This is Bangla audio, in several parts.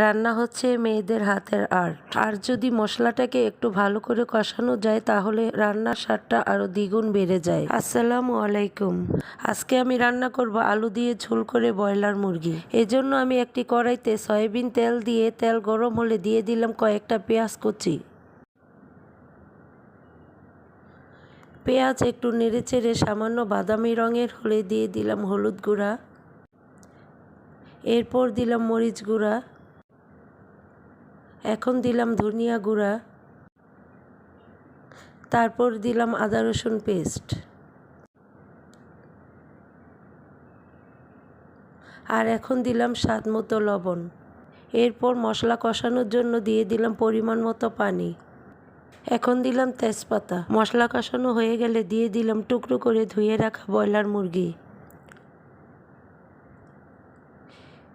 রান্না হচ্ছে মেয়েদের হাতের আর্ট। আর যদি মশলাটাকে একটু ভালো করে কষানো যায়, তাহলে রান্নার স্বাদটা আরও দ্বিগুণ বেড়ে যায়। আসসালামু আলাইকুম। আজকে আমি রান্না করব আলু দিয়ে ঝোল করে ব্রয়লার মুরগি। এজন্য আমি একটি কড়াইতে সয়াবিন তেল দিয়ে তেল গরম হলে দিয়ে দিলাম কয়েকটা পেঁয়াজ কুচি। পেঁয়াজ একটু নেড়ে চেড়ে সামান্য বাদামি রঙের হলে দিয়ে দিলাম হলুদ গুঁড়া। এরপর দিলাম মরিচ গুঁড়া। এখন দিলাম ধনিয়া গুঁড়া, তারপর দিলাম আদা রসুন পেস্ট। আর এখন দিলাম স্বাদ মতো লবণ। এরপর মশলা কষানোর জন্য দিয়ে দিলাম পরিমাণ মতো পানি। এখন দিলাম তেজপাতা। মশলা কষানো হয়ে গেলে দিয়ে দিলাম টুকরো করে ধুয়ে রাখা ব্রয়লার মুরগি।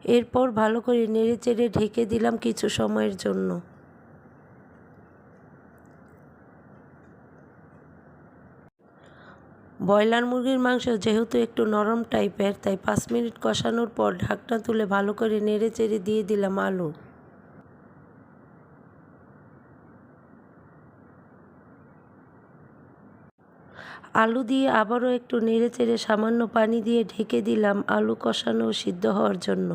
এরপর ভালো করে নেড়েচেড়ে ঢেকে দিলাম কিছু সময়ের জন্য। ব্রয়লার মুরগির মাংস যেহেতু একটু নরম টাইপের তাই পাঁচ মিনিট কষানোর পর ঢাকনা তুলে ভালো করে নেড়েচেড়ে দিয়ে দিলাম আলু। আলু দিয়ে আবারও একটু নেড়ে চেড়ে সামান্য পানি দিয়ে ঢেকে দিলাম আলু কষানো সিদ্ধ হওয়ার জন্য।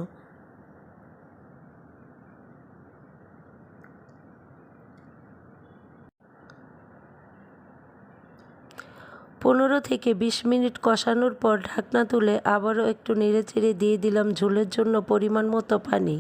পনেরো থেকে বিশ মিনিট কষানোর পর ঢাকনা তুলে আবারও একটু নেড়ে চেড়ে দিয়ে দিলাম ঝোলের জন্য পরিমাণ মতো পানি।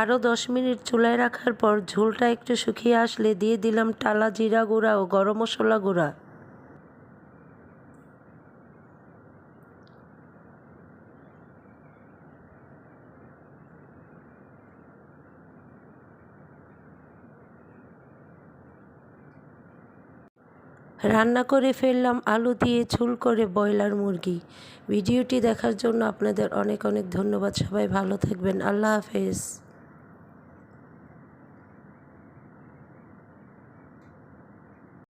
আরও দশ মিনিট চুলায় রাখার পর ঝোলটা একটু শুকিয়ে আসলে দিয়ে দিলাম টালা জিরা গুঁড়া ও গরম মশলা গুঁড়া। রান্না করে ফেললাম আলু দিয়ে ঝুল করে ব্রয়লার মুরগি। ভিডিওটি দেখার জন্য আপনাদের অনেক অনেক ধন্যবাদ। সবাই ভালো থাকবেন। আল্লাহ হাফেজ।